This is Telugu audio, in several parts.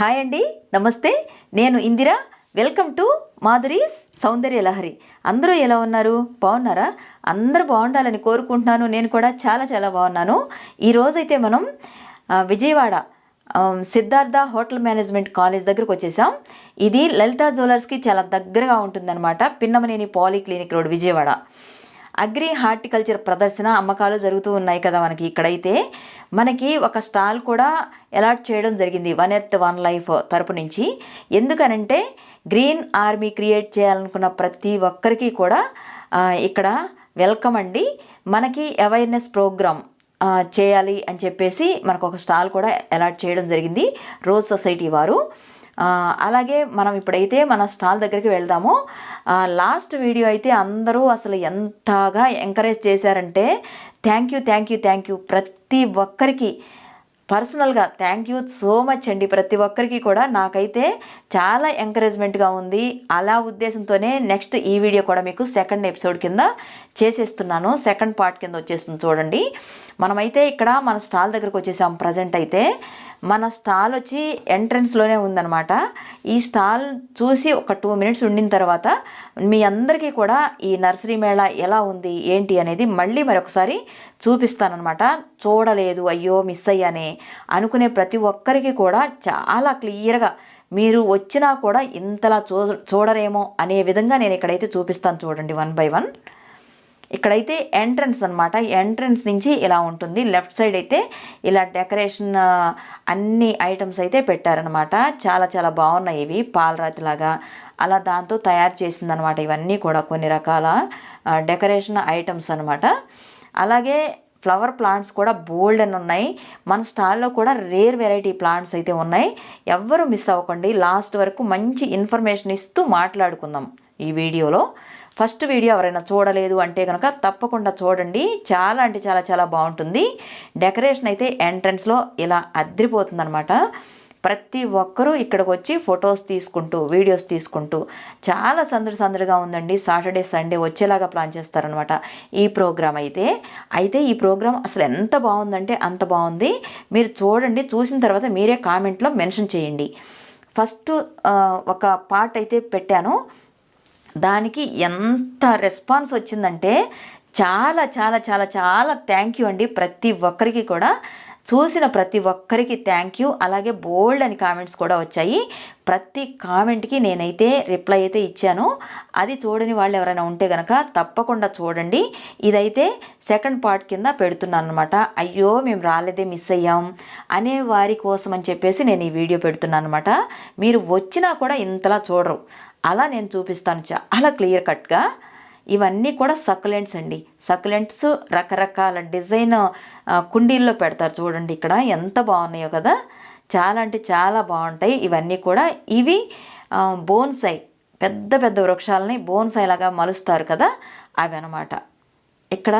హాయ్ అండి నమస్తే. నేను Indira. Welcome to Madhuri's Soundarya Lahari. అందరూ ఎలా ఉన్నారు? బాగున్నారా? అందరూ బాగుండాలని కోరుకుంటున్నాను. నేను కూడా చాలా చాలా బాగున్నాను. ఈరోజైతే మనం Vijayawada Siddhartha hotel management college దగ్గరకు వచ్చేసాం. ఇది లలితా జ్యువెలర్స్కి చాలా దగ్గరగా ఉంటుందన్నమాట. Pinnamaneni poly clinic road Vijayawada. Agri horticulture ప్రదర్శన అమ్మకాలు జరుగుతూ ఉన్నాయి కదా మనకి ఇక్కడైతే. మనకి ఒక స్టాల్ కూడా అలాట్ చేయడం జరిగింది వన్ ఎర్త్ వన్ లైఫ్ తరపు నుంచి. ఎందుకనంటే గ్రీన్ ఆర్మీ క్రియేట్ చేయాలనుకున్న ప్రతి ఒక్కరికి కూడా ఇక్కడ వెల్కమ్ అండి. మనకి అవేర్నెస్ ప్రోగ్రామ్ చేయాలి అని చెప్పేసి మనకు ఒక స్టాల్ కూడా అలాట్ చేయడం జరిగింది రోజ్ సొసైటీ వారు. అలాగే మనం ఇప్పుడైతే మన స్టాల్ దగ్గరికి వెళ్దాము. లాస్ట్ వీడియో అయితే అందరూ అసలు ఎంతగా ఎంకరేజ్ చేశారంటే thank you thank you thank you ప్రతి ఒక్కరికి. పర్సనల్గా థ్యాంక్ యూ సో మచ్ అండి ప్రతి ఒక్కరికి కూడా. నాకైతే చాలా ఎంకరేజ్మెంట్గా ఉంది. అలా ఉద్దేశంతోనే నెక్స్ట్ ఈ వీడియో కూడా మీకు సెకండ్ ఎపిసోడ్ కింద చేసేస్తున్నాను. సెకండ్ పార్ట్ కింద వచ్చేస్తుంది చూడండి. మనమైతే ఇక్కడ మన స్టాల్ దగ్గరకు వచ్చేసాం ప్రజెంట్ అయితే. మన స్టాల్ వచ్చి ఎంట్రన్స్లోనే ఉందన్నమాట. ఈ స్టాల్ చూసి ఒక టూ మినిట్స్ ఉండిన తర్వాత మీ అందరికీ కూడా ఈ నర్సరీ మేళా ఎలా ఉంది ఏంటి అనేది మళ్ళీ మరొకసారి చూపిస్తానమాట చూడలేదు అయ్యో మిస్ అయ్యానే అనుకునే ప్రతి ఒక్కరికి కూడా చాలా క్లియర్గా మీరు వచ్చినా కూడా ఇంతలా చూ చూడరేమో అనే విధంగా నేను ఇక్కడైతే చూపిస్తాను చూడండి వన్ బై వన్. ఇక్కడైతే ఎంట్రన్స్ అనమాట ఎంట్రన్స్ నుంచి ఇలా ఉంటుంది. లెఫ్ట్ సైడ్ అయితే ఇలా డెకరేషన్ అన్ని ఐటమ్స్ అయితే పెట్టారనమాట చాలా చాలా బాగున్నాయి ఇవి. పాలరాతిలాగా అలా దాంతో తయారు చేసిందనమాట ఇవన్నీ కూడా కొన్ని రకాల డెకరేషన్ ఐటమ్స్ అనమాట అలాగే ఫ్లవర్ ప్లాంట్స్ కూడా బోల్డ్ అని ఉన్నాయి. మన స్టాల్లో కూడా రేర్ వెరైటీ ప్లాంట్స్ అయితే ఉన్నాయి. ఎవ్వరూ మిస్ అవ్వకండి. లాస్ట్ వరకు మంచి ఇన్ఫర్మేషన్ ఇస్తూ మాట్లాడుకుందాం. ఈ వీడియోలో. ఫస్ట్ వీడియో ఎవరైనా చూడలేదు అంటే కనుక తప్పకుండా చూడండి. చాలా అంటే చాలా చాలా బాగుంటుంది. డెకరేషన్ అయితే ఎంట్రన్స్లో ఇలా అద్రిపోతుంది అనమాట ప్రతి ఒక్కరూ ఇక్కడికి వచ్చి ఫొటోస్ తీసుకుంటూ వీడియోస్ తీసుకుంటూ చాలా సందడి సందడిగా ఉందండి. సాటర్డే సండే వచ్చేలాగా ప్లాన్ చేస్తారనమాట ఈ ప్రోగ్రామ్ అయితే. అయితే ఈ ప్రోగ్రామ్ అసలు ఎంత బాగుందంటే అంత బాగుంది. మీరు చూడండి చూసిన తర్వాత మీరే కామెంట్లో మెన్షన్ చేయండి. ఫస్ట్ ఒక పార్ట్ అయితే పెట్టాను. దానికి ఎంత రెస్పాన్స్ వచ్చిందంటే చాలా చాలా చాలా చాలా థ్యాంక్ యూ అండి. ప్రతి ఒక్కరికి కూడా చూసిన ప్రతి ఒక్కరికి థ్యాంక్ యూ అలాగే బోల్డ్ అని కామెంట్స్ కూడా వచ్చాయి. ప్రతి కామెంట్కి నేనైతే రిప్లై అయితే ఇచ్చాను. అది చూడని వాళ్ళు ఎవరైనా ఉంటే కనుక తప్పకుండా చూడండి. ఇదైతే సెకండ్ పార్ట్ కింద పెడుతున్నాను అనమాట అయ్యో మేము రాలేదే మిస్ అయ్యాం అనే వారి కోసం అని చెప్పేసి నేను ఈ వీడియో పెడుతున్నాను అనమాట మీరు వచ్చినా కూడా ఇంతలా చూడరు. అలా నేను చూపిస్తాను చాలా క్లియర్ కట్గా. ఇవన్నీ కూడా సక్లెంట్స్ అండి. సక్లెంట్స్ రకరకాల డిజైన్ కుండీల్లో పెడతారు చూడండి ఇక్కడ. ఎంత బాగున్నాయో కదా. చాలా అంటే చాలా బాగుంటాయి. ఇవన్నీ కూడా ఇవి బోన్సై. పెద్ద పెద్ద వృక్షాలని బోన్సైలాగా మలుస్తారు కదా. అవి అనమాట ఇక్కడ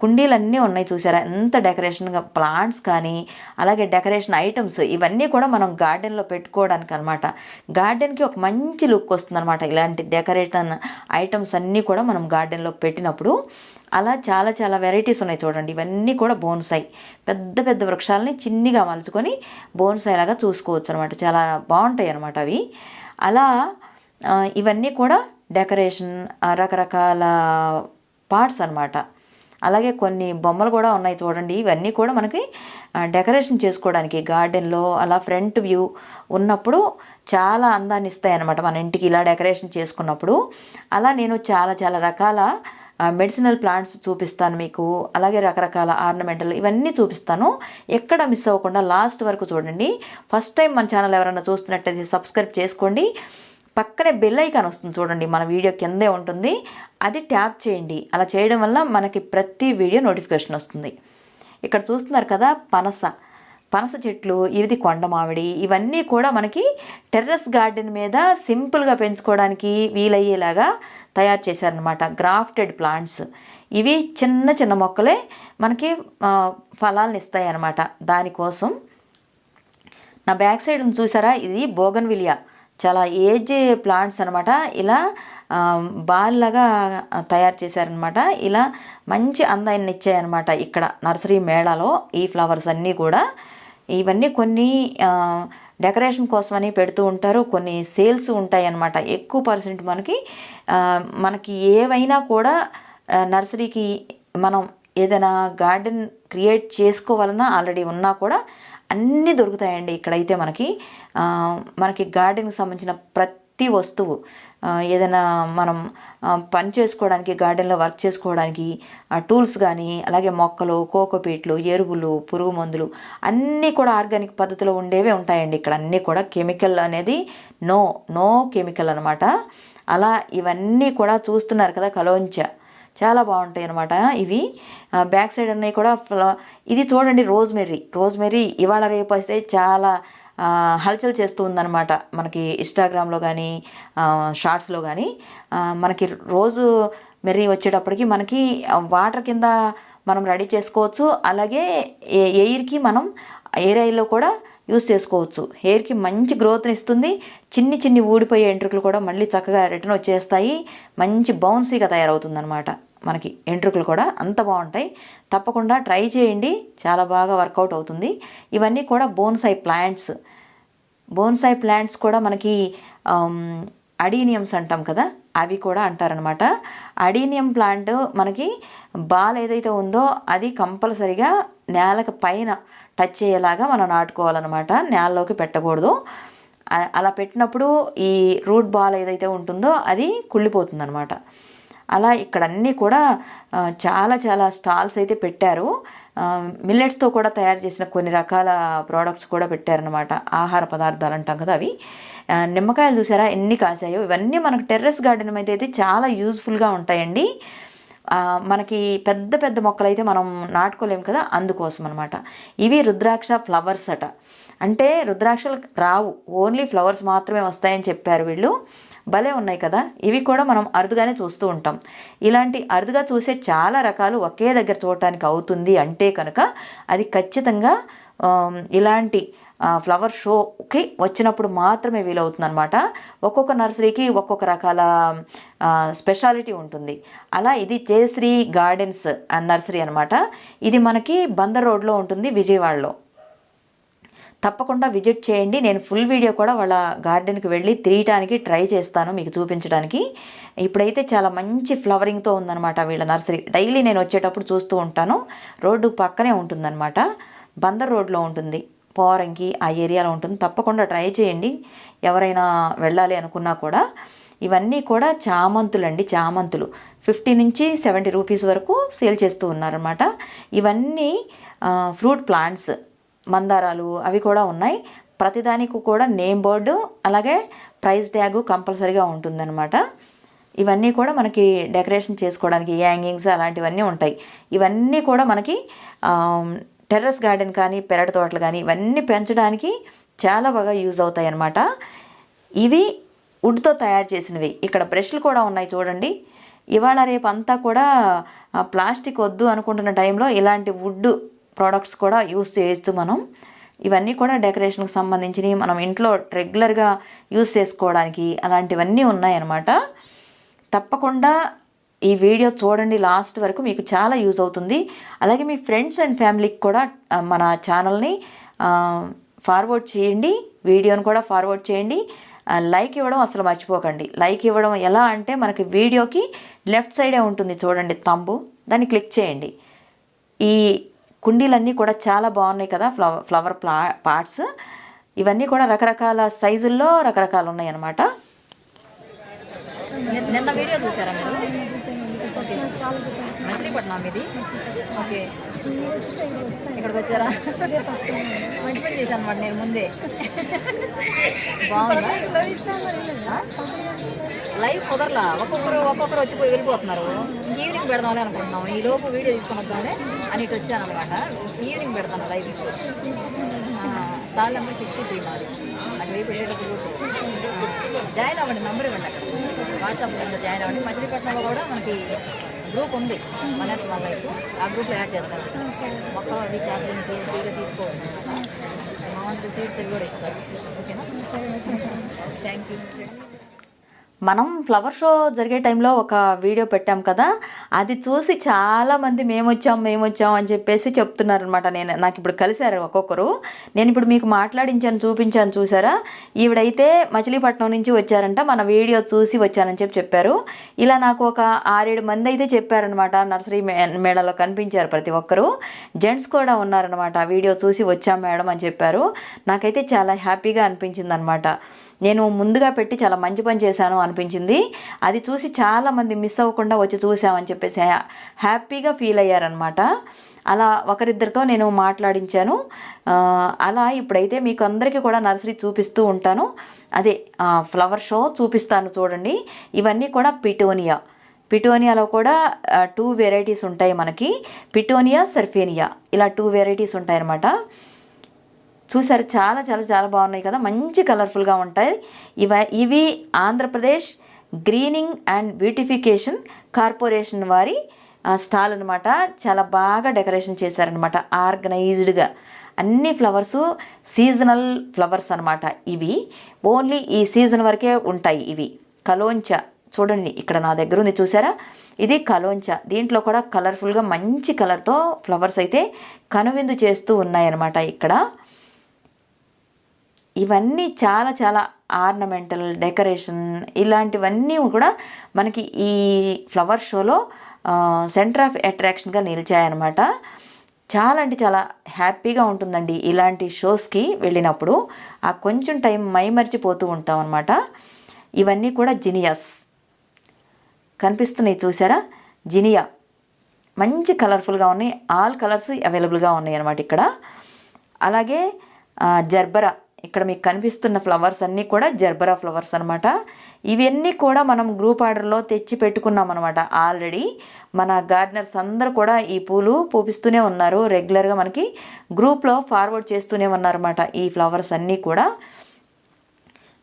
కుండీలన్నీ ఉన్నాయి చూసారా? ఎంత డెకరేషన్గా ప్లాంట్స్ కానీ అలాగే డెకరేషన్ ఐటమ్స్ ఇవన్నీ కూడా మనం గార్డెన్లో పెట్టుకోవడానికి అనమాట గార్డెన్కి ఒక మంచి లుక్ వస్తుంది అనమాట ఇలాంటి డెకరేషన్ ఐటమ్స్ అన్నీ కూడా మనం గార్డెన్లో పెట్టినప్పుడు అలా చాలా చాలా వెరైటీస్ ఉన్నాయి చూడండి. ఇవన్నీ కూడా బోన్సాయి పెద్ద పెద్ద వృక్షాలని చిన్నిగా మలుచుకొని బోన్సాయి లాగా చూసుకోవచ్చు అనమాట చాలా బాగుంటాయి అనమాట అవి. అలా ఇవన్నీ కూడా డెకరేషన్ రకరకాల పార్ట్స్ అనమాట అలాగే కొన్ని బొమ్మలు కూడా ఉన్నాయి చూడండి. ఇవన్నీ కూడా మనకి డెకరేషన్ చేసుకోవడానికి గార్డెన్లో అలా ఫ్రంట్ వ్యూ ఉన్నప్పుడు చాలా అందాన్ని ఇస్తాయి అన్నమాట మన ఇంటికి ఇలా డెకరేషన్ చేసుకున్నప్పుడు. అలా నేను చాలా చాలా రకాల మెడిసినల్ ప్లాంట్స్ చూపిస్తాను మీకు. అలాగే రకరకాల ఆర్నమెంటల్ ఇవన్నీ చూపిస్తాను. ఎక్కడ మిస్ అవ్వకుండా లాస్ట్ వరకు చూడండి. ఫస్ట్ టైం మన ఛానల్ ఎవరైనా చూస్తున్నట్టయితే సబ్స్క్రైబ్ చేసుకోండి. పక్కనే బెల్ ఐకాన్ వస్తుంది చూడండి మన వీడియో కిందే ఉంటుంది. అది ట్యాప్ చేయండి. అలా చేయడం వల్ల మనకి ప్రతి వీడియో నోటిఫికేషన్ వస్తుంది. ఇక్కడ చూస్తున్నారు కదా పనస. పనస చెట్లు ఇది కొండ మామిడి ఇవన్నీ కూడా మనకి టెర్రస్ గార్డెన్ మీద సింపుల్గా పెంచుకోవడానికి వీలయ్యేలాగా తయారు చేశారనమాట గ్రాఫ్టెడ్ ప్లాంట్స్ ఇవి చిన్న చిన్న మొక్కలే మనకి ఫలాలను ఇస్తాయి అన్నమాట దానికోసం. నా బ్యాక్ సైడ్ చూసారా? ఇది బోగన్ విలియా చాలా ఏజ్ ప్లాంట్స్ అనమాట ఇలా బాల్లాగా తయారు చేశారనమాట ఇలా మంచి అందాన్ని ఇచ్చాయన్నమాట ఇక్కడ నర్సరీ మేళాలో ఈ ఫ్లవర్స్ అన్నీ కూడా. ఇవన్నీ కొన్ని డెకరేషన్ కోసమని పెడుతూ ఉంటారు. కొన్ని సేల్స్ ఉంటాయన్నమాట. ఎక్కువ పర్సెంట్ మనకి మనకి ఏవైనా కూడా నర్సరీకి మనం ఏదైనా గార్డెన్ క్రియేట్ చేసుకోవాలన్నా ఆల్రెడీ ఉన్నా కూడా అన్నీ దొరుకుతాయండి ఇక్కడైతే మనకి. మనకి గార్డెన్కి సంబంధించిన ప్రతి వస్తువు ఏదైనా మనం పని చేసుకోవడానికి గార్డెన్లో వర్క్ చేసుకోవడానికి టూల్స్ కానీ అలాగే మొక్కలు కోకోపీట్లు ఎరువులు పురుగు మందులు అన్నీ కూడా ఆర్గానిక్ పద్ధతిలో ఉండేవే ఉంటాయండి ఇక్కడ. అన్నీ కూడా కెమికల్ అనేది నో నో కెమికల్ అనమాట అలా ఇవన్నీ కూడా చూస్తున్నారు కదా కలోంచ. చాలా బాగుంటాయి అనమాట ఇవి బ్యాక్ సైడ్ అన్నీ కూడా ఇది చూడండి రోజ్మెర్రీ. రోజ్మెర్రీ ఇవాళ రేపు అయితే చాలా హల్చల్ చేస్తూ ఉందన్నమాట మనకి ఇన్స్టాగ్రామ్లో కానీ షార్ట్స్లో కానీ మనకి రోజు మెర్రీ వచ్చేటప్పటికి మనకి వాటర్ కింద మనం రెడీ చేసుకోవచ్చు. అలాగే ఏ- ఎయిర్కి మనం ఎయిర్ ఆయిల్లో కూడా యూస్ చేసుకోవచ్చు. హెయిర్కి మంచి గ్రోత్ని ఇస్తుంది. చిన్ని చిన్ని ఊడిపోయే ఎంట్రుకలు కూడా మళ్ళీ చక్కగా రిటర్న్ వచ్చేస్తాయి. మంచి బౌన్సీగా తయారవుతుందనమాట మనకి ఎంట్రుకలు కూడా అంత బాగుంటాయి. తప్పకుండా ట్రై చేయండి. చాలా బాగా వర్కౌట్ అవుతుంది. ఇవన్నీ కూడా బోన్సై ప్లాంట్స్. బోన్సాయి ప్లాంట్స్ కూడా మనకి అడీనియమ్స్ అంటాం కదా అవి కూడా అంటారనమాట అడీనియం ప్లాంట్ మనకి బాల్ ఏదైతే ఉందో అది కంపల్సరిగా నేలకు పైన టచ్ అయ్యేలాగా మనం నాటుకోవాలన్నమాట. నేలలోకి పెట్టకూడదు. అలా పెట్టినప్పుడు ఈ రూట్ బాల్ ఏదైతే ఉంటుందో అది కుళ్ళిపోతుంది అలా ఇక్కడ అన్నీ కూడా చాలా చాలా స్టాల్స్ అయితే పెట్టారు. మిల్లెట్స్తో కూడా తయారు చేసిన కొన్ని రకాల ప్రోడక్ట్స్ కూడా పెట్టారనమాట ఆహార పదార్థాలు అంటాం కదా అవి. నిమ్మకాయలు చూసారా? ఎన్ని కాసాయో. ఇవన్నీ మనకు టెర్రస్ గార్డెన్ మీద అయితే చాలా యూజ్ఫుల్గా ఉంటాయండి. మనకి పెద్ద పెద్ద మొక్కలు అయితే మనం నాటుకోలేము కదా అందుకోసం అనమాట ఇవి రుద్రాక్ష ఫ్లవర్స్ అట. అంటే రుద్రాక్షలు రావు. ఓన్లీ ఫ్లవర్స్ మాత్రమే వస్తాయని చెప్పారు వీళ్ళు. భలే ఉన్నాయి కదా? ఇవి కూడా మనం అరుదుగానే చూస్తూ ఉంటాం. ఇలాంటి అరుదుగా చూసే చాలా రకాలు ఒకే దగ్గర చూడటానికి అవుతుంది అంటే కనుక అది ఖచ్చితంగా ఇలాంటి ఫ్లవర్ షోకి వచ్చినప్పుడు మాత్రమే వీలవుతుంది అనమాట ఒక్కొక్క నర్సరీకి ఒక్కొక్క రకాల స్పెషాలిటీ ఉంటుంది. అలా ఇది జయశ్రీ గార్డెన్స్ అండ్ నర్సరీ అనమాట ఇది మనకి బందర్ రోడ్లో ఉంటుంది విజయవాడలో. తప్పకుండా విజిట్ చేయండి. నేను ఫుల్ వీడియో కూడా వాళ్ళ గార్డెన్కి వెళ్ళి తిరియటానికి ట్రై చేస్తాను మీకు చూపించడానికి. ఇప్పుడైతే చాలా మంచి ఫ్లవరింగ్తో ఉందన్నమాట వీళ్ళ నర్సరీ. డైలీ నేను వచ్చేటప్పుడు చూస్తూ ఉంటాను. రోడ్డు పక్కనే ఉంటుందన్నమాట. బందర్ రోడ్లో ఉంటుంది. పోరంకి ఆ ఏరియాలో ఉంటుంది. తప్పకుండా ట్రై చేయండి. ఎవరైనా వెళ్ళాలి అనుకున్నా కూడా. ఇవన్నీ కూడా చామంతులు అండి చామంతులు. ఫిఫ్టీ నుంచి సెవెంటీ రూపీస్ వరకు సేల్ చేస్తూ ఉన్నారనమాట ఇవన్నీ ఫ్రూట్ ప్లాంట్స్. మందారాలు అవి కూడా ఉన్నాయి. ప్రతిదానికి కూడా నేమ్ బోర్డు అలాగే ప్రైస్ ట్యాగ్ కంపల్సరీగా ఉంటుందన్నమాట. ఇవన్నీ కూడా మనకి డెకరేషన్ చేసుకోవడానికి హ్యాంగింగ్స్ అలాంటివన్నీ ఉంటాయి. ఇవన్నీ కూడా మనకి టెర్రస్ గార్డెన్ కానీ పెరటి తోటలు కానీ ఇవన్నీ పెంచడానికి చాలా బాగా యూజ్ అవుతాయి అన్నమాట ఇవి వుడ్తో తయారు చేసినవి. ఇక్కడ బ్రష్లు కూడా ఉన్నాయి చూడండి. ఇవాళ రేపు అంతా కూడా ప్లాస్టిక్ వద్దు అనుకుంటున్న టైంలో ఇలాంటి వుడ్ ప్రోడక్ట్స్ కూడా యూస్ చేయొచ్చు మనం. ఇవన్నీ కూడా డెకరేషన్కి సంబంధించినవి మనం ఇంట్లో రెగ్యులర్గా యూస్ చేసుకోవడానికి అలాంటివన్నీ ఉన్నాయన్నమాట. తప్పకుండా ఈ వీడియో చూడండి లాస్ట్ వరకు మీకు చాలా యూజ్ అవుతుంది. అలాగే మీ ఫ్రెండ్స్ అండ్ ఫ్యామిలీకి కూడా మన ఛానల్ని ఫార్వర్డ్ చేయండి వీడియోని కూడా ఫార్వర్డ్ చేయండి. లైక్ ఇవ్వడం అసలు మర్చిపోకండి. లైక్ ఇవ్వడం ఎలా అంటే మనకి వీడియోకి లెఫ్ట్ సైడే ఉంటుంది చూడండి తంబు దాన్ని క్లిక్ చేయండి. ఈ కుండీలన్నీ కూడా చాలా బాగున్నాయి కదా ఫ్లవర్ ఫ్లవర్ ప్లా పార్ట్స్. ఇవన్నీ కూడా రకరకాల సైజుల్లో రకరకాలు ఉన్నాయి అన్నమాట నిన్న వీడియో చూసారా మీరు? మచిలీపట్నం ఇది ఓకే ఇక్కడికి వచ్చారా? మంచి పని చేశాను అనమాట నేను ముందే. బాగుందా? లైవ్ కుదరలా ఒక్కొక్కరు ఒక్కొక్కరు వచ్చి పోయి వెళ్ళిపోతున్నారు. ఈవినింగ్ పెడదామని అనుకుంటున్నాం. ఈ లోపు వీడియో తీసుకొని వద్దామని అని ఇటు వచ్చాను అనమాట ఈవినింగ్ పెడతాను live stall number sixty three మాది. పెట్టేటప్పుడు జాయిన్ అవ్వండి నంబర్ ఇవ్వండి అక్కడ. వాట్సాప్ నెంబర్ జాయిన్ అవ్వండి. మచిలీపట్నంలో కూడా మనకి గ్రూప్ ఉంది. మన మా వైపు. ఆ గ్రూప్లో యాడ్ చేస్తాం మొక్కలు అది శాంప్లింగ్స్ ఫ్రీగా తీసుకోవచ్చు. మామూలు సీట్స్ అవి కూడా ఇస్తారు. ఓకేనా థ్యాంక్ యూ మనం ఫ్లవర్ షో జరిగే టైంలో ఒక వీడియో పెట్టాం కదా అది చూసి చాలామంది మేము వచ్చాం మేము వచ్చాం అని చెప్పేసి చెప్తున్నారనమాట నేను. నాకు ఇప్పుడు కలిశారు ఒక్కొక్కరు. నేను ఇప్పుడు మీకు మాట్లాడించాను చూపించాను చూసారా? ఈవిడైతే మచిలీపట్నం నుంచి వచ్చారంట మన వీడియో చూసి వచ్చానని చెప్పి చెప్పారు. ఇలా నాకు ఒక ఆరేడు మంది అయితే చెప్పారనమాట నర్సరీ మే మేళలో కనిపించారు ప్రతి ఒక్కరు. జెంట్స్ కూడా ఉన్నారనమాట వీడియో చూసి వచ్చాం మేడం అని చెప్పారు. నాకైతే చాలా హ్యాపీగా అనిపించింది అనమాట నేను ముందుగా పెట్టి చాలా మంచి పని చేశాను అనిపించింది. అది చూసి చాలామంది మిస్ అవ్వకుండా వచ్చి చూసామని చెప్పేసి హ్యాపీగా ఫీల్ అయ్యారనమాట అలా ఒకరిద్దరితో నేను మాట్లాడించాను. అలా ఇప్పుడైతే మీకు అందరికీ కూడా నర్సరీ చూపిస్తూ ఉంటాను. అదే ఫ్లవర్ షో చూపిస్తాను చూడండి. ఇవన్నీ కూడా పిటోనియా. పిటోనియాలో కూడా టూ వెరైటీస్ ఉంటాయి మనకి. పిటోనియా సర్ఫేనియా. ఇలా టూ వెరైటీస్ ఉంటాయన్నమాట. చూసారు చాలా చాలా చాలా బాగున్నాయి కదా. మంచి కలర్ఫుల్గా ఉంటాయి. ఇవ ఇవి Andhra Pradesh greening and beautification corporation వారి స్టాల్ అనమాట చాలా బాగా డెకరేషన్ చేశారనమాట ఆర్గనైజ్డ్గా అన్ని ఫ్లవర్స్ సీజనల్ ఫ్లవర్స్ అనమాట ఇవి. ఓన్లీ ఈ సీజన్ వరకే ఉంటాయి ఇవి. కలోంచ చూడండి ఇక్కడ నా దగ్గర ఉంది చూసారా ఇది కలోంచ. దీంట్లో కూడా కలర్ఫుల్గా మంచి కలర్తో ఫ్లవర్స్ అయితే కనువిందు చేస్తూ ఉన్నాయన్నమాట ఇక్కడ. ఇవన్నీ చాలా చాలా ఆర్నమెంటల్ డెకరేషన్ ఇలాంటివన్నీ కూడా మనకి ఈ ఫ్లవర్ షోలో సెంటర్ ఆఫ్ అట్రాక్షన్గా నిలిచాయన్నమాట. చాలా అంటే చాలా హ్యాపీగా ఉంటుందండి ఇలాంటి షోస్కి వెళ్ళినప్పుడు. ఆ కొంచెం టైం మైమర్చిపోతూ ఉంటాం అనమాట ఇవన్నీ కూడా జినియాస్. కనిపిస్తున్నాయి చూసారా? జినియా. మంచి కలర్ఫుల్గా ఉన్నాయి. ఆల్ కలర్స్ అవైలబుల్గా ఉన్నాయి అనమాట ఇక్కడ. అలాగే జర్బరా. ఇక్కడ మీకు కనిపిస్తున్న ఫ్లవర్స్ అన్నీ కూడా జర్బరా ఫ్లవర్స్ అనమాట ఇవన్నీ కూడా మనం గ్రూప్ ఆర్డర్లో తెచ్చి పెట్టుకున్నాం అనమాట ఆల్రెడీ మన గార్డెనర్స్ అందరు కూడా ఈ పూలు పూపిస్తూనే ఉన్నారు. రెగ్యులర్గా మనకి గ్రూప్లో ఫార్వర్డ్ చేస్తూనే ఉన్నారన్నమాట ఈ ఫ్లవర్స్ అన్నీ కూడా.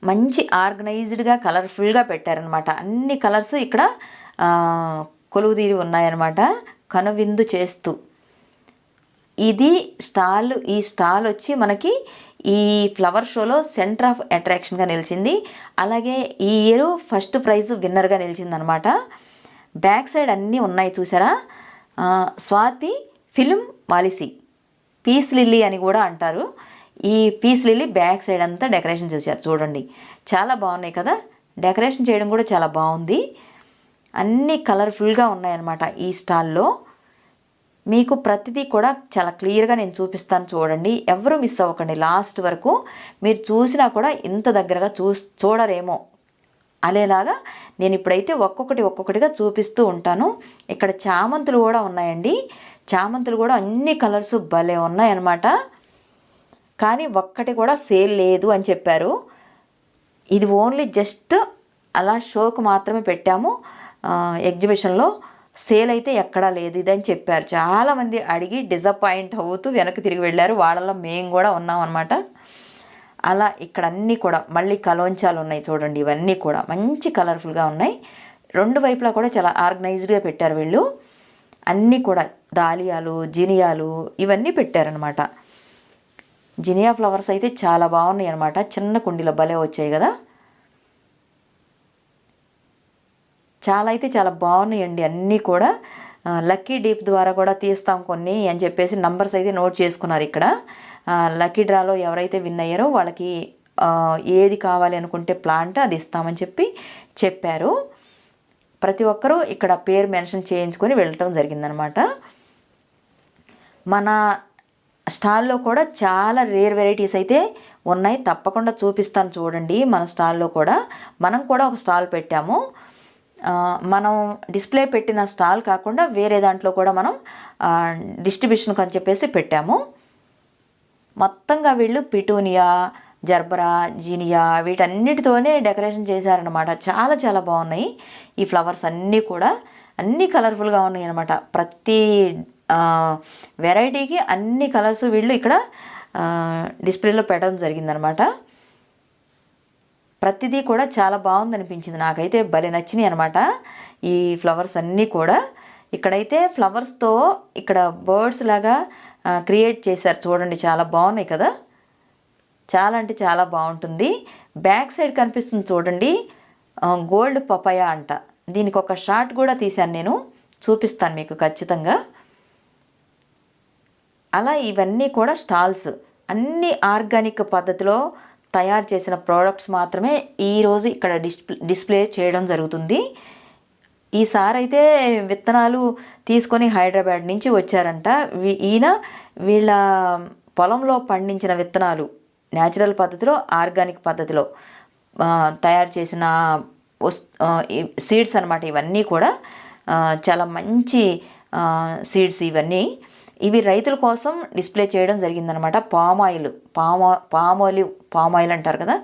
మంచి ఆర్గనైజ్డ్గా కలర్ఫుల్గా పెట్టారనమాట అన్ని కలర్స్ ఇక్కడ కొలువుదీరి ఉన్నాయన్నమాట. కనువిందు చేస్తూ. ఇది స్టాల్ ఈ స్టాల్ వచ్చి మనకి ఈ ఫ్లవర్ షోలో సెంటర్ ఆఫ్ అట్రాక్షన్గా నిలిచింది. అలాగే ఈ ఇయర్ ఫస్ట్ ప్రైజ్ విన్నర్గా నిలిచిందనమాట. బ్యాక్ సైడ్ అన్నీ ఉన్నాయి చూసారా? Swathi film policy peace lily అని కూడా అంటారు. ఈ పీస్ లిల్లీ బ్యాక్ సైడ్ అంతా డెకరేషన్ చేశారు. చూడండి. చాలా బాగున్నాయి కదా? డెకరేషన్ చేయడం కూడా చాలా బాగుంది. అన్నీ కలర్ఫుల్గా ఉన్నాయన్నమాట ఈ స్టాల్లో. మీకు ప్రతిదీ కూడా చాలా క్లియర్గా నేను చూపిస్తాను చూడండి. ఎవరు మిస్ అవ్వకండి. లాస్ట్ వరకు మీరు చూసినా కూడా ఇంత దగ్గరగా చూ చూడరేమో అలేలాగా నేను ఇప్పుడైతే ఒక్కొక్కటి ఒక్కొక్కటిగా చూపిస్తూ ఉంటాను. ఇక్కడ చామంతులు కూడా ఉన్నాయండి. చామంతులు కూడా అన్ని కలర్స్ భలే ఉన్నాయన్నమాట. కానీ ఒక్కటి కూడా సేల్ లేదు అని చెప్పారు. ఇది ఓన్లీ జస్ట్ అలా షోకు మాత్రమే పెట్టాము. ఎగ్జిబిషన్లో సేల్ అయితే ఎక్కడా లేదు ఇదని చెప్పారు. చాలామంది అడిగి డిసప్పాయింట్ అవుతూ వెనక్కి తిరిగి వెళ్ళారు. వాళ్ళలో మేము కూడా ఉన్నాం అనమాట అలా ఇక్కడ అన్నీ కూడా మళ్ళీ కలోంచాలు ఉన్నాయి చూడండి. ఇవన్నీ కూడా మంచి కలర్ఫుల్గా ఉన్నాయి. రెండు వైపులా కూడా చాలా ఆర్గనైజ్డ్గా పెట్టారు వీళ్ళు. అన్నీ కూడా దాలియాలు జినియాలు ఇవన్నీ పెట్టారనమాట జినియా ఫ్లవర్స్ అయితే చాలా బాగున్నాయి అనమాట చిన్న కుండీలో భలే వచ్చాయి కదా. చాలా అయితే చాలా బాగున్నాయండి. అన్నీ కూడా లక్కీ డీప్ ద్వారా కూడా తీస్తాం కొన్ని అని చెప్పేసి నంబర్స్ అయితే నోట్ చేసుకున్నారు ఇక్కడ. లక్కీ డ్రాలో ఎవరైతే విన్ అయ్యారో వాళ్ళకి ఏది కావాలి అనుకుంటే ప్లాంట్ అది ఇస్తామని చెప్పి చెప్పారు. ప్రతి ఒక్కరూ ఇక్కడ పేరు మెన్షన్ చేయించుకొని వెళ్ళటం జరిగిందనమాట. మన స్టాల్లో కూడా చాలా రేర్ వెరైటీస్ అయితే ఉన్నాయి. తప్పకుండా చూపిస్తాను చూడండి మన స్టాల్లో కూడా. మనం కూడా ఒక స్టాల్ పెట్టాము. మనం డిస్ప్లే పెట్టిన స్టాల్ కాకుండా వేరే దాంట్లో కూడా మనం డిస్ట్రిబ్యూషన్కి అని చెప్పేసి పెట్టాము. మొత్తంగా వీళ్ళు పిటూనియా జర్బరా జీనియా వీటన్నిటితోనే డెకరేషన్ చేశారనమాట చాలా చాలా బాగున్నాయి. ఈ ఫ్లవర్స్ అన్నీ కూడా అన్నీ కలర్ఫుల్గా ఉన్నాయి అనమాట ప్రతి వెరైటీకి అన్ని కలర్స్ వీళ్ళు ఇక్కడ డిస్ప్లేలో పెట్టడం జరిగిందనమాట ప్రతిదీ కూడా చాలా బాగుంది అనిపించింది నాకైతే భలే నచ్చినాయి అనమాట ఈ ఫ్లవర్స్ అన్నీ కూడా. ఇక్కడైతే ఫ్లవర్స్తో ఇక్కడ బర్డ్స్ లాగా క్రియేట్ చేశారు చూడండి చాలా బాగున్నాయి కదా. చాలా అంటే చాలా బాగుంటుంది. బ్యాక్ సైడ్ కనిపిస్తుంది చూడండి గోల్డ్ పపాయ అంట. దీనికి ఒక షార్ట్ కూడా తీశాను నేను చూపిస్తాను మీకు ఖచ్చితంగా. అలా ఇవన్నీ కూడా స్టాల్స్. అన్నీ ఆర్గానిక్ పద్ధతిలో తయారు చేసిన ప్రోడక్ట్స్ మాత్రమే ఈరోజు ఇక్కడ డిస్ప్లే డిస్ప్లే చేయడం జరుగుతుంది. ఈసారి అయితే విత్తనాలు తీసుకొని హైదరాబాద్ నుంచి వచ్చారంట. ఈయన వీళ్ళ పొలంలో పండించిన విత్తనాలు న్యాచురల్ పద్ధతిలో ఆర్గానిక్ పద్ధతిలో తయారు చేసిన వస్ సీడ్స్ అనమాట ఇవన్నీ కూడా. చాలా మంచి సీడ్స్ ఇవన్నీ. ఇవి రైతుల కోసం డిస్ప్లే చేయడం జరిగిందనమాట palm oil palm palm oil palm oil అంటారు కదా.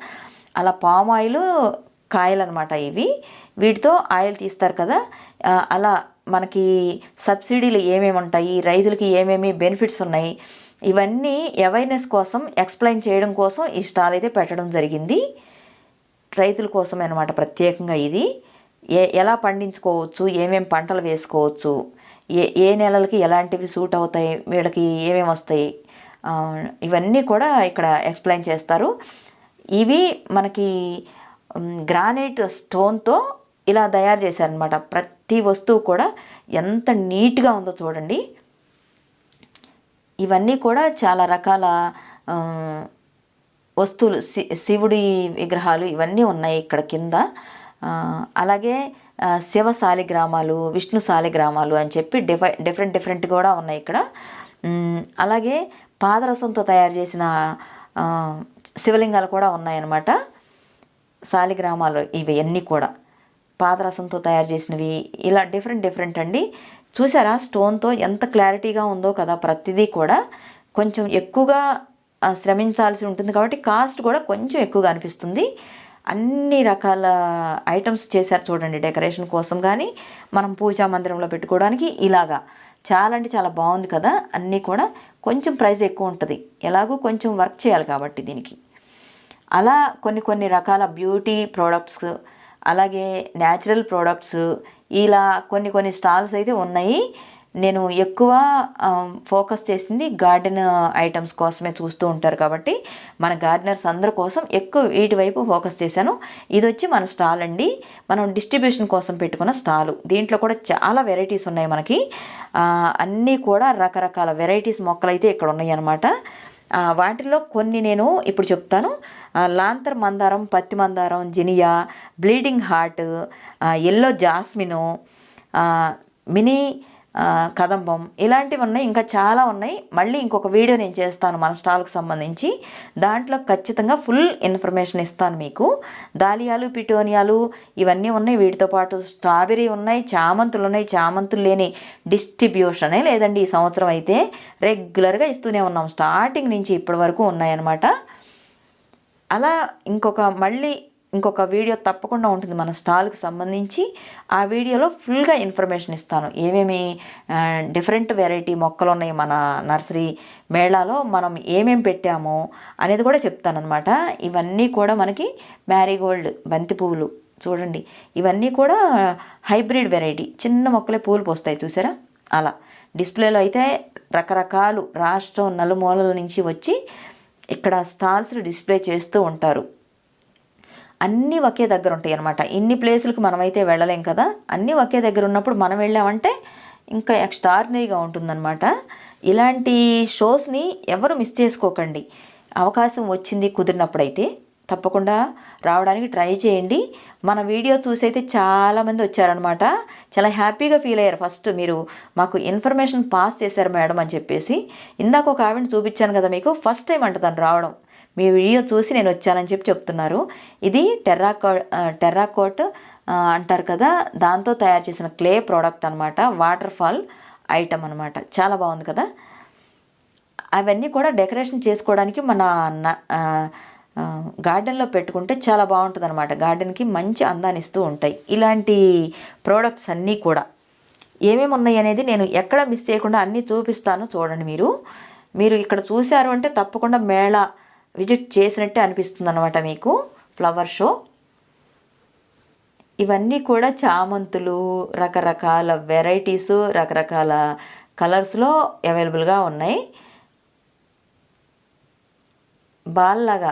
అలా పామ్ ఆయిల్ కాయలు అనమాట ఇవి. వీటితో ఆయిల్ తీస్తారు కదా. అలా మనకి సబ్సిడీలు ఏమేమి ఉంటాయి రైతులకి ఏమేమి బెనిఫిట్స్ ఉన్నాయి ఇవన్నీ అవేర్నెస్ కోసం ఎక్స్ప్లెయిన్ చేయడం కోసం ఈ స్టాల్ అయితే పెట్టడం జరిగింది. రైతుల కోసమే అనమాట ప్రత్యేకంగా ఇది. ఏ ఎలా పండించుకోవచ్చు ఏమేమి పంటలు వేసుకోవచ్చు ఏ ఏ నెలలకి ఎలాంటివి సూట్ అవుతాయి వీళ్ళకి ఏమేమి వస్తాయి ఇవన్నీ కూడా ఇక్కడ ఎక్స్ప్లెయిన్ చేస్తారు. ఇవి మనకి గ్రానైట్ స్టోన్తో ఇలా తయారు చేశారనమాట ప్రతి వస్తువు కూడా ఎంత నీట్గా ఉందో చూడండి. ఇవన్నీ కూడా చాలా రకాల వస్తువులు శి శివుడి విగ్రహాలు ఇవన్నీ ఉన్నాయి ఇక్కడ కింద. అలాగే శివ సాలిగ్రామాలు విష్ణు సాలిగ్రామాలు అని చెప్పి డిఫై డిఫరెంట్ డిఫరెంట్ కూడా ఉన్నాయి ఇక్కడ. అలాగే పాదరసంతో తయారు చేసిన శివలింగాలు కూడా ఉన్నాయన్నమాట. శాలిగ్రామాలు ఇవి అన్నీ కూడా. పాదరసంతో తయారు చేసినవి ఇలా డిఫరెంట్ డిఫరెంట్ అండి. చూసారా? స్టోన్తో ఎంత క్లారిటీగా ఉందో కదా ప్రతిదీ కూడా. కొంచెం ఎక్కువగా శ్రమించాల్సి ఉంటుంది కాబట్టి కాస్ట్ కూడా కొంచెం ఎక్కువగా అనిపిస్తుంది. అన్ని రకాల ఐటమ్స్ చేశారు చూడండి డెకరేషన్ కోసం కానీ మనం పూజా మందిరంలో పెట్టుకోవడానికి ఇలాగా. చాలా అంటే చాలా బాగుంది కదా అన్నీ కూడా కొంచెం ప్రైస్ ఎక్కువ ఉంటుంది. ఎలాగో కొంచెం వర్క్ చేయాలి కాబట్టి దీనికి. అలా కొన్ని కొన్ని రకాల బ్యూటీ ప్రోడక్ట్స్ అలాగే న్యాచురల్ ప్రోడక్ట్స్ ఇలా కొన్ని కొన్ని స్టాల్స్ అయితే ఉన్నాయి. నేను ఎక్కువ ఫోకస్ చేసింది గార్డెన్ ఐటమ్స్ కోసమే చూస్తూ ఉంటారు కాబట్టి మన గార్డెనర్స్ అందరి కోసం ఎక్కువ వీటి వైపు ఫోకస్ చేశాను. ఇది వచ్చి మన స్టాల్ అండి. మనం డిస్ట్రిబ్యూషన్ కోసం పెట్టుకున్న స్టాలు. దీంట్లో కూడా చాలా వెరైటీస్ ఉన్నాయి మనకి. అన్నీ కూడా రకరకాల వెరైటీస్ మొక్కలు అయితే ఇక్కడ ఉన్నాయి అన్నమాట. వాటిల్లో కొన్ని నేను ఇప్పుడు చెప్తాను. లాంతర్ మందారం పత్తి మందారం zinnia bleeding heart yellow jasmine mini కదంబం. ఇలాంటివి ఉన్నాయి ఇంకా చాలా ఉన్నాయి. మళ్ళీ ఇంకొక వీడియో నేను చేస్తాను మన స్టాల్కి సంబంధించి. దాంట్లో ఖచ్చితంగా ఫుల్ ఇన్ఫర్మేషన్ ఇస్తాను మీకు. దాలియాలు పిటోనియాలు ఇవన్నీ ఉన్నాయి. వీటితో పాటు స్ట్రాబెరీ ఉన్నాయి చామంతులు ఉన్నాయి. చామంతులు లేని డిస్ట్రిబ్యూషనే లేదండి ఈ సంవత్సరం అయితే. రెగ్యులర్గా ఇస్తూనే ఉన్నాం. స్టార్టింగ్ నుంచి ఇప్పటి వరకు ఉన్నాయన్నమాట. అలా ఇంకొక మళ్ళీ ఇంకొక వీడియో తప్పకుండా ఉంటుంది మన స్టాల్కి సంబంధించి. ఆ వీడియోలో ఫుల్గా ఇన్ఫర్మేషన్ ఇస్తాను. ఏమేమి డిఫరెంట్ వెరైటీ మొక్కలు ఉన్నాయి మన నర్సరీ మేళాలో మనం ఏమేమి పెట్టామో అనేది కూడా చెప్తానమాట ఇవన్నీ కూడా మనకి మ్యారీగోల్డ్ బంతి పువ్వులు చూడండి. ఇవన్నీ కూడా హైబ్రిడ్ వెరైటీ. చిన్న మొక్కలే పూలు పోస్తాయి చూసారా? అలా. డిస్ప్లేలో అయితే రకరకాలు రాష్ట్రం నలుమూలల నుంచి వచ్చి ఇక్కడ స్టాల్స్ డిస్ప్లే చేస్తూ ఉంటారు. అన్నీ ఒకే దగ్గర ఉంటాయి అనమాట ఇన్ని ప్లేసులకు మనమైతే వెళ్ళలేం కదా అన్నీ ఒకే దగ్గర ఉన్నప్పుడు మనం వెళ్ళామంటే ఇంకా ఎక్స్ట్రాడినరీగా ఉంటుందన్నమాట. ఇలాంటి షోస్ని ఎవరు మిస్ చేసుకోకండి. అవకాశం వచ్చింది కుదిరినప్పుడైతే తప్పకుండా రావడానికి ట్రై చేయండి. మన వీడియో చూసి అయితే చాలామంది వచ్చారనమాట చాలా హ్యాపీగా ఫీల్ అయ్యారు. ఫస్ట్ మీరు మాకు ఇన్ఫర్మేషన్ పాస్ చేశారు మేడం అని చెప్పేసి. ఇందాక ఒక ఆవిడని చూపించాను కదా మీకు ఫస్ట్ టైం అంట తను రావడం. మీ వీడియో చూసి నేను వచ్చానని చెప్పి చెప్తున్నారు. ఇది టెర్రాకో టెర్రాకోట్ అంటారు కదా దాంతో తయారు చేసిన క్లే ప్రోడక్ట్ అనమాట వాటర్ ఫాల్ ఐటమ్ అనమాట చాలా బాగుంది కదా. అవన్నీ కూడా డెకరేషన్ చేసుకోవడానికి మన న- గార్డెన్లో పెట్టుకుంటే చాలా బాగుంటుంది అనమాట గార్డెన్కి మంచి అందాన్ని ఇస్తూ ఉంటాయి. ఇలాంటి ప్రోడక్ట్స్ అన్నీ కూడా. ఏమేమి ఉన్నాయి అనేది నేను ఎక్కడ మిస్ చేయకుండా అన్నీ చూపిస్తాను చూడండి మీరు. మీరు ఇక్కడ చూశారు అంటే తప్పకుండా మేళా విజిట్ చేసినట్టే అనిపిస్తుంది అనమాట మీకు ఫ్లవర్ షో. ఇవన్నీ కూడా చామంతులు రకరకాల వెరైటీస్ రకరకాల కలర్స్లో అవైలబుల్గా ఉన్నాయి. బాల్లాగా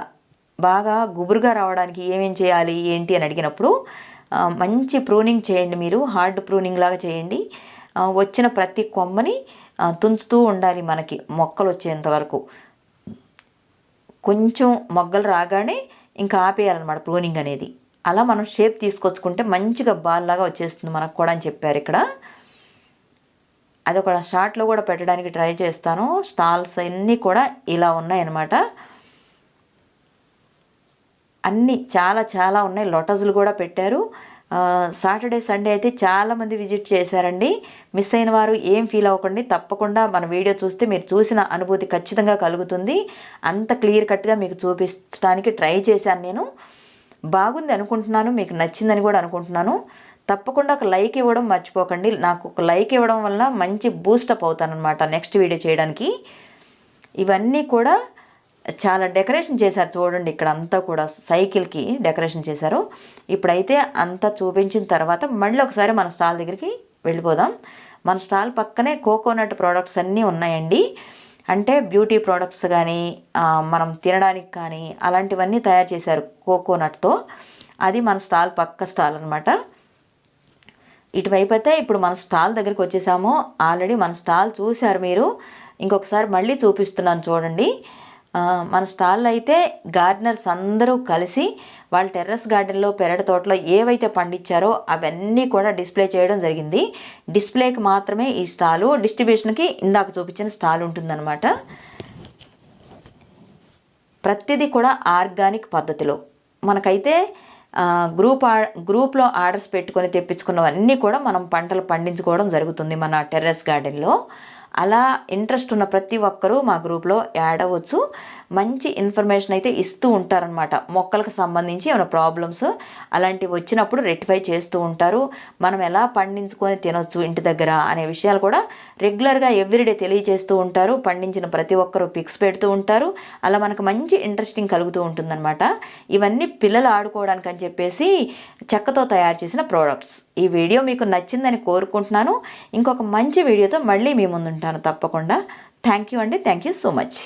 బాగా గుబురుగా రావడానికి ఏమేం చేయాలి ఏంటి అని అడిగినప్పుడు మంచి ప్రూనింగ్ చేయండి మీరు హార్డ్ ప్రూనింగ్ లాగా చేయండి. వచ్చిన ప్రతి కొమ్మని తుంచుతూ ఉండాలి మనకి మొక్కలు వచ్చేంత వరకు. కొంచెం మొగ్గలు రాగానే ఇంకా ఆపేయాలన్నమాట ప్రూనింగ్ అనేది. అలా మనం షేప్ తీసుకొచ్చుకుంటే మంచిగా బాల్ లాగా వచ్చేస్తుంది మనకు కూడా అని చెప్పారు ఇక్కడ. అది ఒక షార్ట్లో కూడా పెట్టడానికి ట్రై చేస్తాను. స్టాల్స్ అన్నీ కూడా ఇలా ఉన్నాయన్నమాట. అన్నీ చాలా చాలా ఉన్నాయి. లొటజులు కూడా పెట్టారు. సాటర్డే సండే అయితే చాలామంది విజిట్ చేశారండి. మిస్ అయిన వారు ఏం ఫీల్ అవ్వకండి. తప్పకుండా మన వీడియో చూస్తే మీరు చూసిన అనుభూతి ఖచ్చితంగా కలుగుతుంది. అంత క్లియర్ కట్గా మీకు చూపించడానికి ట్రై చేశాను నేను. బాగుంది అనుకుంటున్నాను మీకు నచ్చిందని కూడా అనుకుంటున్నాను. తప్పకుండా ఒక లైక్ ఇవ్వడం మర్చిపోకండి. నాకు ఒక లైక్ ఇవ్వడం వల్ల మంచి బూస్టప్ అవుతానమాట నెక్స్ట్ వీడియో చేయడానికి. ఇవన్నీ కూడా చాలా డెకరేషన్ చేశారు చూడండి ఇక్కడ అంతా కూడా. సైకిల్కి డెకరేషన్ చేశారు. ఇప్పుడైతే అంతా చూపించిన తర్వాత మళ్ళీ ఒకసారి మన స్టాల్ దగ్గరికి వెళ్ళిపోదాం. మన స్టాల్ పక్కనే కోకోనట్ ప్రోడక్ట్స్ అన్నీ ఉన్నాయండి. అంటే బ్యూటీ ప్రోడక్ట్స్ కానీ మనం తినడానికి కానీ అలాంటివన్నీ తయారు చేశారు కోకోనట్తో అది మన స్టాల్ పక్క స్టాల్ అనమాట ఇటువైపు అయితే ఇప్పుడు మన స్టాల్ దగ్గరికి వచ్చేసాము. ఆల్రెడీ మన స్టాల్ చూశారు మీరు. ఇంకొకసారి మళ్ళీ చూపిస్తున్నాను చూడండి. మన స్టాల్లో అయితే గార్డెనర్స్ అందరూ కలిసి వాళ్ళ టెర్రస్ గార్డెన్లో పెరటి తోటలో ఏవైతే పండించారో అవన్నీ కూడా డిస్ప్లే చేయడం జరిగింది. డిస్ప్లేకి మాత్రమే ఈ స్టాలు డిస్ట్రిబ్యూషన్కి ఇందాక చూపించిన స్టాల్ ఉంటుందన్నమాట. ప్రతిదీ కూడా ఆర్గానిక్ పద్ధతిలో. మనకైతే గ్రూప్ ఆ గ్రూప్లో ఆర్డర్స్ పెట్టుకొని తెప్పించుకున్నవన్నీ కూడా మనం పంటలు పండించుకోవడం జరుగుతుంది మన టెర్రస్ గార్డెన్లో. అలా ఇంట్రెస్ట్ ఉన్న ప్రతి ఒక్కరూ మా గ్రూప్లో యాడ్ అవ్వచ్చు. మంచి ఇన్ఫర్మేషన్ అయితే ఇస్తూ ఉంటారనమాట మొక్కలకు సంబంధించి ఏమైనా ప్రాబ్లమ్స్ అలాంటివి వచ్చినప్పుడు రెక్టిఫై చేస్తూ ఉంటారు. మనం ఎలా పండించుకొని తినొచ్చు ఇంటి దగ్గర అనే విషయాలు కూడా రెగ్యులర్గా ఎవ్రీడే తెలియజేస్తూ ఉంటారు. పండించిన ప్రతి ఒక్కరూ పిక్స్ పెడుతూ ఉంటారు. అలా మనకు మంచి ఇంట్రెస్టింగ్ కలుగుతూ ఉంటుందన్నమాట. ఇవన్నీ పిల్లలు ఆడుకోవడానికి అని చెప్పేసి చెక్కతో తయారు చేసిన ప్రోడక్ట్స్. ఈ వీడియో మీకు నచ్చిందని కోరుకుంటున్నాను. ఇంకొక మంచి వీడియోతో మళ్ళీ మీ ముందుంటాను తప్పకుండా. థ్యాంక్ యూ అండి. Thank you so much.